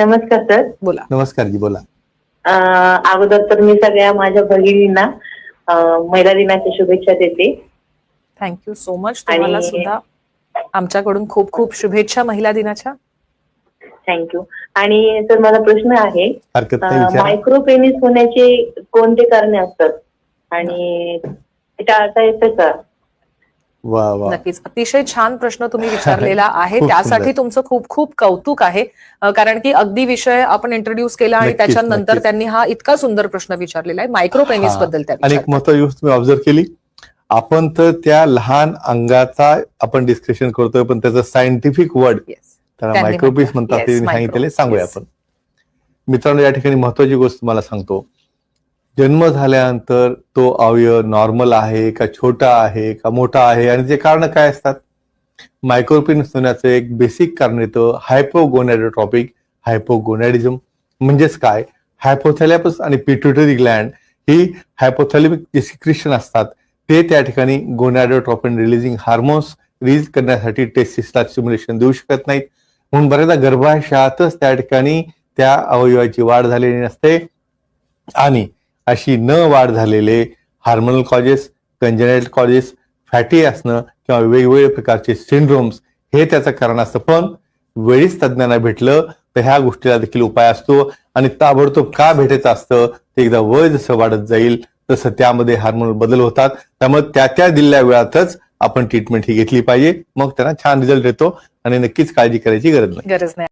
नमस्कार सर. बोला. नमस्कार जी बोला. अगोदर तर मी सगळ्या माझ्या भगिनींना महिला दिनाच्या शुभेच्छा देते. थँक्यू सो मच तुम्हाला आणि- सुद्धा आमच्याकडून खूप खूप शुभेच्छा महिला दिनाच्या. थँक्यू आणि सर माझा प्रश्न आहे मायक्रो पेनिस होण्याचे कोणते कारणे असतात? आणि ते टाळता येतं का? नक्कीच अतिशय छान प्रश्न तुम्ही विचारलेला आहे त्यासाठी. तुमचं खूप खूप कौतुक आहे कारण की अगदी विषय आपण इंट्रोड्यूस केला आणि त्याच्यानंतर. त्यांनी हा इतका सुंदर प्रश्न विचारलेला आहे मायक्रोपेनिस हा. बद्दल आणि एक. महत्वाची ऑब्झर्व केली आपण तर त्या लहान अंगाचा आपण डिस्कशन करतोय पण त्याचं सायंटिफिक वर्ड. त्याला मायक्रोपीस. म्हणतात सांगूया. आपण मित्रांनो या ठिकाणी महत्वाची गोष्ट तुम्हाला सांगतो जन्म झाल्यानंतर तो अवयव नॉर्मल आहे का छोटा आहे का मोठा आहे? आणि ते कारण काय असतात? मायक्रोपिन होण्याचं एक बेसिक कारण येतं. हायपोगोनॅडोट्रॉपिक हायपोगोनॅडिझम म्हणजेच काय? हायपोथॅलॅपस आणि पिट्युटरी ग्लँड ही हायपोथॅलिमिक जे सिक्रिशन असतात. ते त्या ठिकाणी गोनॅडोट्रॉपिन रिलीजिंग हार्मोन्स रिलीज करण्यासाठी टेस्टिसला स्टिम्युलेशन देऊ शकत नाहीत. म्हणून बऱ्याचदा गर्भाशयातच त्या ठिकाणी त्या अवयवाची वाढ झालेली नसते. आणि अशी न वाढ झालेले hormonal causes congenital causes fatty असणं किंवा वेगवेगळे प्रकारचे सिंड्रोम्स हे त्याचं कारण असतं. पण वेळीच तज्ज्ञांना भेटलं तर ह्या गोष्टीला देखील उपाय असतो आणि ताबडतोब का भेटायचं असतं ते एकदा वय जसं वाढत जाईल तसं त्यामध्ये हार्मोनल बदल होतात. त्यामुळे त्या त्या दिलेल्या वेळातच आपण ट्रीटमेंट ही घेतली पाहिजे. मग त्यांना छान रिझल्ट येतो आणि नक्कीच काळजी करायची गरज नाही. गरज नाही.